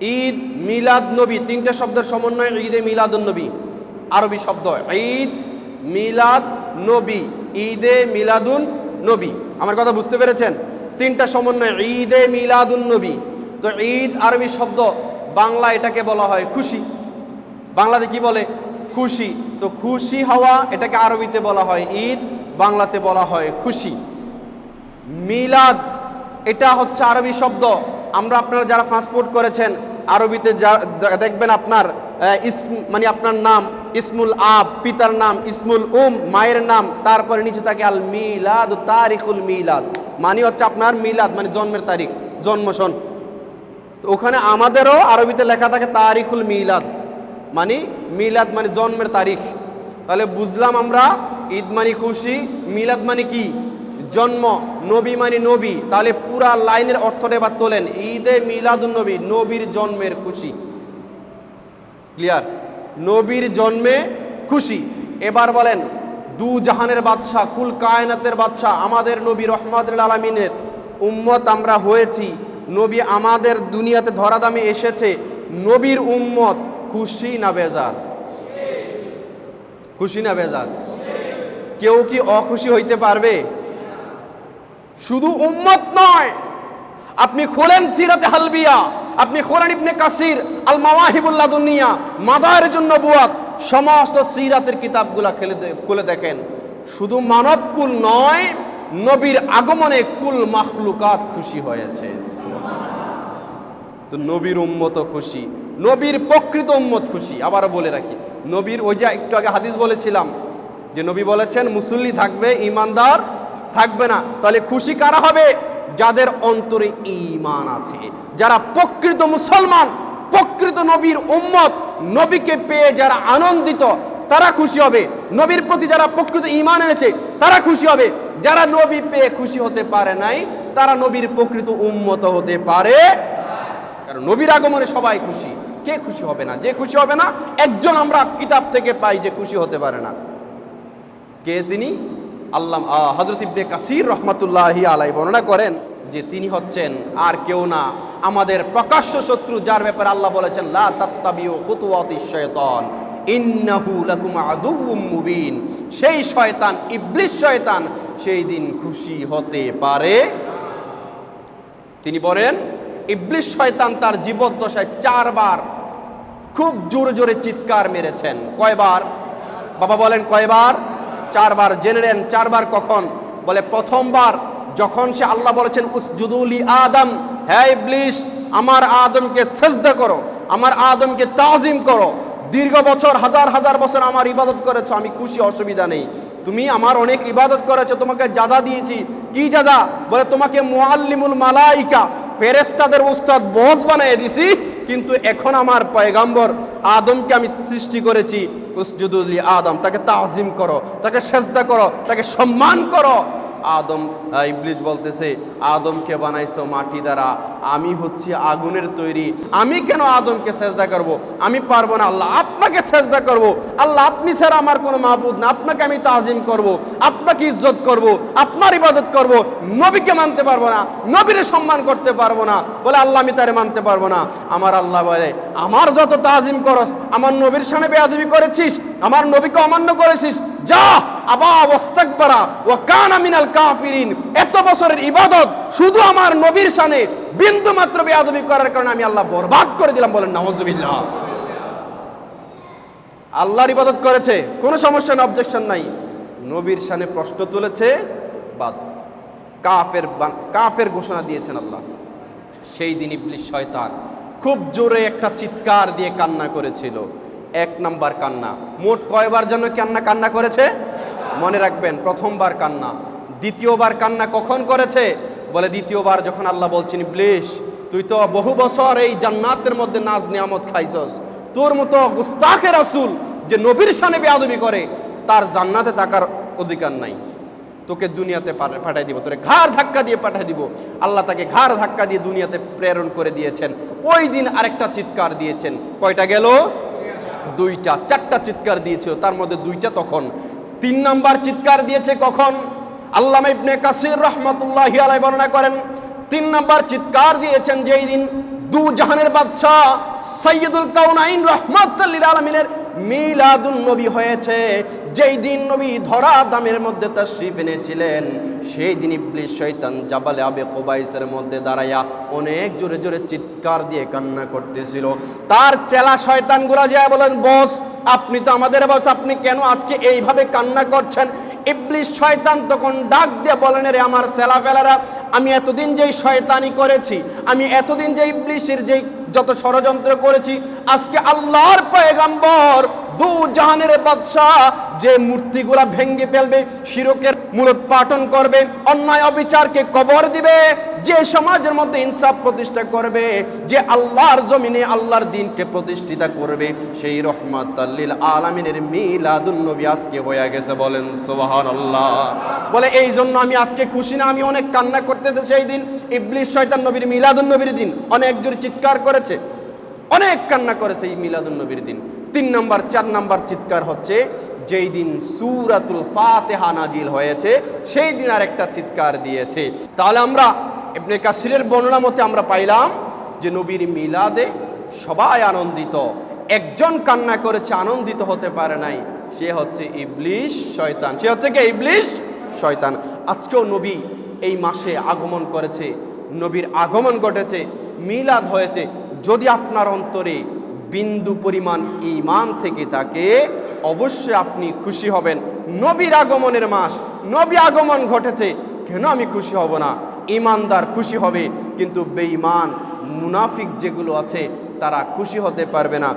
ঈদ মিলাদ নবী, তিনটে শব্দের সমন্বয় ঈদে মিলাদুন নবী। আরবি শব্দ ঈদ মিলাদ নবী, ঈদে মিলাদুন নবী। আমার কথা বুঝতে পেরেছেন? তিনটা সমন্বয় ঈদে মিলাদুন নবী। তো ঈদ আরবি শব্দ বাংলা এটাকে বলা হয় খুশি। বাংলাতে কি বলে? খুশি। তো খুশি হওয়া এটাকে আরবিতে বলা হয় ঈদ, বাংলাতে বলা হয় খুশি। মিলাদ, এটা হচ্ছে আরবি শব্দ। আমরা আপনারা যারা পাসপোর্ট করেছেন, আরবিতে যা দেখবেন আপনার ইসম মানে আপনার নাম, ইসমুল আব, পিতার নাম, ইসমুল উম, মায়ের নাম, তারপরে নিচে থাকে আল মিলাদ, তারিখুল মিলাদ। মানে হচ্ছে আপনার মিলাদ মানে জন্মের তারিখ, জন্মসন। ওখানে আমাদেরও আরবিতে লেখা থাকে তারিখুল মিলাদ। মানে মিলাদ মানে জন্মের তারিখ। তাহলে বুঝলাম আমরা, ঈদ মানে খুশি, মিলাদ মানে কি? জন্ম, নবী মানে নবী, তাহলে পুরা লাইনের অর্থটা এবার তোলেন। ঈদে মিলাদুন নবী, নবীর জন্মের খুশি। ক্লিয়ার নবীর জন্মে খুশি। এবার বলেন, দু জাহানের বাদশাহ, কুল কায়নাতের বাদশাহ, আমাদের নবী রহমতুল আলমিনের উম্মত আমরা হয়েছি। নবী আমাদের দুনিয়াতে ধরাদামে এসেছে। নবীর উম্মত খুশি না বেজার? খুশি না বেজার? কেউ কি অখুশি হইতে পারবে? শুধু উম্মত নয়। আপনি খোলেন সিরাতে হালবিয়া, আপনি খোলেন ইবনে কাসির আল মাওয়াহিবুল্লাহ দুনিয়া মাদার জন্য বুয়াত, সমস্ত সিরাতের কিতাবগুলা খেলে খুলে দেখেন। শুধু মানব কুল নয়, নবীর আগমনে কুল মাখলুকাত খুশি হয়েছে। তো নবীর উম্মত খুশি, নবীর প্রকৃত উম্মত খুশি। আবার বলে রাখি, নবীর ওই যে একটু আগে হাদিস বলেছিলাম, যে নবী বলেছেন, মুসল্লি থাকবে, ইমানদার থাকবে না। তাহলে খুশি কারা হবে? যাদের অন্তরে ঈমান আছে। যারা প্রকৃত মুসলমান, প্রকৃত নবীর উম্মত, নবীকে পেয়ে যারা আনন্দিত, তারা খুশি হবে। নবীর প্রতি যারা প্রকৃত ইমান এনেছে, তারা খুশি হবে। যারা নবী পেয়ে খুশি হতে পারে নাই, তারা নবীর প্রকৃত উন্মত হতে পারে কারণ নবীর আগমনে সবাই খুশি। কে খুশি হবে না? যে খুশি হবে না, একজন আমরা কিতাব থেকে পাই যে খুশি হতে পারে না। কে তিনি? আল্লাহ হজরত ইবনে কাসির রহমাতুল্লাহি আলাই বর্ণনা করেন যে তিনি হচ্ছেন আর কেউ না। আমাদের প্রকাশ্য শত্রু যার ব্যাপারে আল্লাহ বলেছেন, লা তাত্তাবিউ খুতুওয়াতিশ শাইতান ইন্নাহু লাকুম আদুউম মুবিন। সেই শয়তান, ইবলিস শয়তান, সেই দিন খুশি হতে পারে। তিনি বলেন, ইবলিস শয়তান তার জীবদ্দশায় চারবার খুব জোরে জোরে চিৎকার মেরেছেন। কয়বার? বাবা বলেন, কয়বার? চারবার জেনে নেন চারবার কখন? বলে প্রথমবার যখন সে আল্লাহ বলেছেন উসজুদুলি আদম হ্যাঁ ইবলিস, আমার আদমকে সেজদা করো, আমার আদমকে তাজিম করো। দীর্ঘ বছর, হাজার হাজার বছর আমার ইবাদত করেছ, আমি খুশি, অসুবিধা নেই। তুমি আমার অনেক ইবাদত করেছ, তোমাকে জাদা দিয়েছি। কি জাদা? বলে তোমাকে মোয়াল্লিমুল মালাইকা ফেরেস্তাদের উস্তাদ বজ বানিয়ে দিছি, কিন্তু এখন আমার পয়গাম্বর আদমকে আমি সৃষ্টি করেছি উসজুদুল্লি আদম, তাকে তাজিম করো, তাকে সেজদা করো, তাকে সম্মান করো। আদম আহ, ইবলিস বলতেছে আদমকে বানাইছো মাটি দ্বারা। আমি হচ্ছে আগুনের তৈরি। আমি কেন আদমকে সেজদা করব? আমি পারব না। আল্লাহ আপনাকে সেজদা করব। আল্লাহ আপনি ছাড়া আমার কোনো মাহবুদ না। আপনাকে আমি তাজিম করব। আপনাকে ইজ্জত করব। আপনার ইবাদত করব। নবীকে মানতে পারব না। নবীরে সম্মান করতে পারব না। বলে আল্লাহ আমি তারে মানতে পারব না। আমার আল্লাহ বলে আমার যত তাজিম করস আমার নবীর সামনে বেয়াদবি করেছিস আমার নবীকে অমান্য করেছিস যা! আবা ওয়াস্তাকবারা ও কানা মিনাল কাফিরিন। এত বছরের ইবাদত শুধু আমার নবীর সানে বিন্দু মাত্র বেয়াদবি করার কারণে আমি আল্লাহ বরবাদ করে দিলাম বলেন নওয়াজুবিল্লাহ আল্লাহর ইবাদত করেছে, কোনো সমস্যা না অবজেকশন নাই। নবীর সানে প্রশ্ন তুলেছে, বাদ। কাফের কাফের ঘোষণা দিয়েছেন আল্লাহ। সেই দিন ইবলিস শয়তান খুব জোরে একটা চিৎকার দিয়ে কান্না করেছিল। এক নাম্বার কান্না। মোট কয়বার যেন কান্না কান্না করেছে? মনে রাখবেন, প্রথমবার কান্না। দ্বিতীয়বার কান্না কখন করেছে? বলে দ্বিতীয়বার যখন আল্লাহ বলছেন ইবলিস তুই তো বহু বছর এই জান্নাতের মধ্যে নাজ নিয়ামত খাইছস। তোর মতো গুস্তাখের রাসূল যে নবীর সানে বেয়াদবি করে, তার জান্নাতে থাকার অধিকার নাই। তোকে দুনিয়াতে পাঠা- পাঠাই দিব, তোরে ঘাড় ধাক্কা দিয়ে পাঠাই দিব। আল্লাহ তাকে ঘাড় ধাক্কা দিয়ে দুনিয়াতে প্রেরণ করে দিয়েছেন। ওই দিন আরেকটা চিৎকার দিয়েছেন। কয়টা গেল? দুইটা, চারটা চিৎকার দিয়েছিল। তার মধ্যে দুইটা তখন তিন নাম্বার চিৎকার দিয়েছে কখন? আল্লাহ ইবনে কাসির রহমতুল্লাহ আলাই বর্ণনা করেন, তিন নাম্বার চিৎকার দিয়েছেন যেই দিন দু জাহানের বাদশাহ সৈয়দুল কাউনাইন রহমাতুল্লিল আলমিনের মিলাদুন নবী হয়েছে। যেই দিন নবী ধরা দামের মধ্যে তাশরিফ এনেছিলেন, সেই দিন ইবলিশ শয়তান জাবালে আবে কোবাইসের মধ্যে দাঁড়াইয়া অনেক জোরে জোরে চিৎকার দিয়ে কান্না করতেছিল। তার চেলা শয়তানগুলো যায় বলেন, বস আপনি তো আমাদের বস, আপনি কেন আজকে এইভাবে কান্না করছেন? ইবলিশ শয়তান তখন ডাক দিয়ে বলেন রে আমার সেলাফেলারা আমি এতদিন যেই শয়তানি করেছি, আমি এতদিন যে ইবলিশের যেই যত ষড়যন্ত্র করেছি, আজকে আল্লাহর পয়গাম্বর দু জাহানের বাদশাহ যে মূর্তিগুলা ভেঙ্গে ফেলবে, শিরকের মূলোৎপাটন করবে, অন্যায় অবিচারকে কবর দিবে, যে সমাজের মধ্যে ইনসাফ প্রতিষ্ঠা করবে, যে আল্লাহর জমিনে আল্লাহর দিনকে প্রতিষ্ঠিত করবে, সেই রহমত আল্লিল আলমিনের মিলাদুন নবী আজকে হয়ে গেছে বলেন সোহান আল্লাহ বলে এই জন্য আমি আজকে খুশি না, আমি অনেক কান্না করতেছে সেই দিন। ইবলিশ শয়তান নবীর মিলাদুন নবীর দিন। অনেক জোরে চিৎকার করেছে। অনেক কান্না করেছে এই মিলাদুন নবীর দিন। তিন নম্বর, চার নম্বর চিৎকার হচ্ছে, যেই দিন সুরাতুল ফাতেহা নাজিল হয়েছে, সেই দিন আর একটা চিৎকার দিয়েছে। তাহলে আমরা ইবনে কাসিরের বর্ণনা মতে আমরা পাইলাম যে নবীর মিলাদে সবাই আনন্দিত। একজন কান্না করেছে, আনন্দিত হতে পারে নাই। সে হচ্ছে ইবলিশ শয়তান। সে হচ্ছে কে? ইবলিশ শয়তান। আজকেও নবী এই মাসে আগমন করেছে। নবীর আগমন ঘটেছে, মিলাদ হয়েছে। যদি আপনার অন্তরে বিন্দু পরিমাণ ইমান থেকে থাকে, অবশ্যই আপনি খুশি হবেন। নবীর আগমনের মাস, নবী আগমন ঘটেছে, কেন আমি খুশি হব না? ইমানদার খুশি হবে, কিন্তু বেঈমান, মুনাফিক যেগুলো আছে, তারা খুশি হতে পারবে না।